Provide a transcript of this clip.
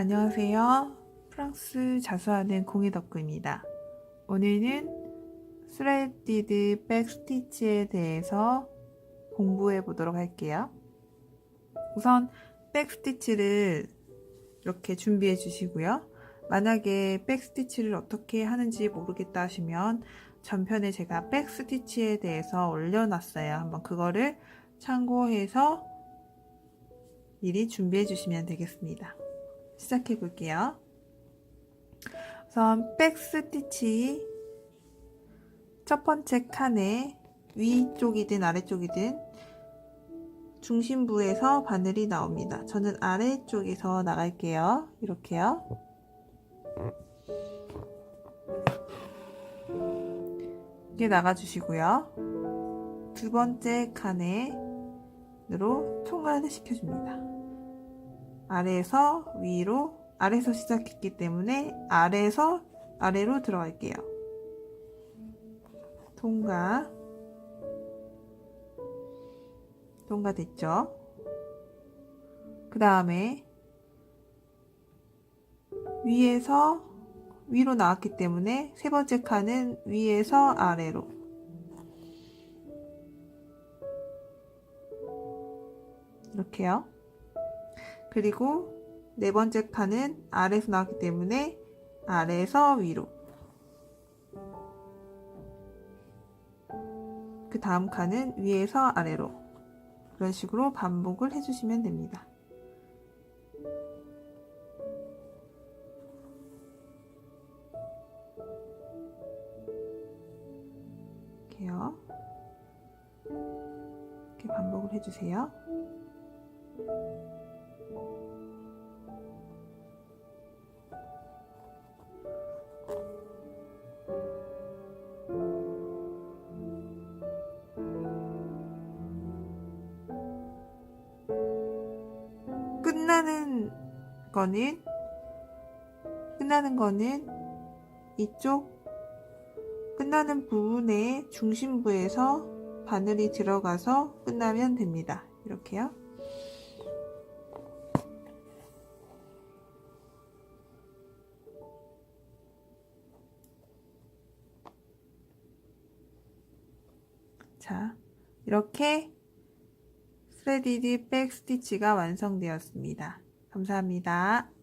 안녕하세요. 프랑스 자수하는 공예덕구입니다. 오늘은 스레디드 백스티치에 대해서 공부해 보도록 할게요. 우선 백스티치를 이렇게 준비해 주시고요. 만약에 백스티치를 어떻게 하는지 모르겠다 하시면 전편에 제가 백스티치에 대해서 올려놨어요. 한번 그거를 참고해서 미리 준비해 주시면 되겠습니다. 시작해 볼게요. 우선 백스티치 첫 번째 칸에 위쪽이든 아래쪽이든 중심부에서 바늘이 나옵니다. 저는 아래쪽에서 나갈게요. 이렇게요. 이렇게 나가주시고요. 두 번째 칸에로 통과를 시켜줍니다. 아래에서 위로, 아래에서 시작했기 때문에 아래에서 아래로 들어갈게요. 통과. 통과됐죠? 그 다음에 위에서 위로 나왔기 때문에 세 번째 칸은 위에서 아래로 이렇게요. 그리고 네 번째 칸은 아래에서 나왔기 때문에 아래에서 위로 그 다음 칸은 위에서 아래로 그런 식으로 반복을 해주시면 됩니다. 이렇게 반복을 해주세요. 끝나는 거는 끝나는 거는 이쪽 끝나는 부분의 중심부에서 바늘이 들어가서 끝나면 됩니다. 이렇게요. 자, 이렇게 스레디드 백스티치가 완성되었습니다. 감사합니다.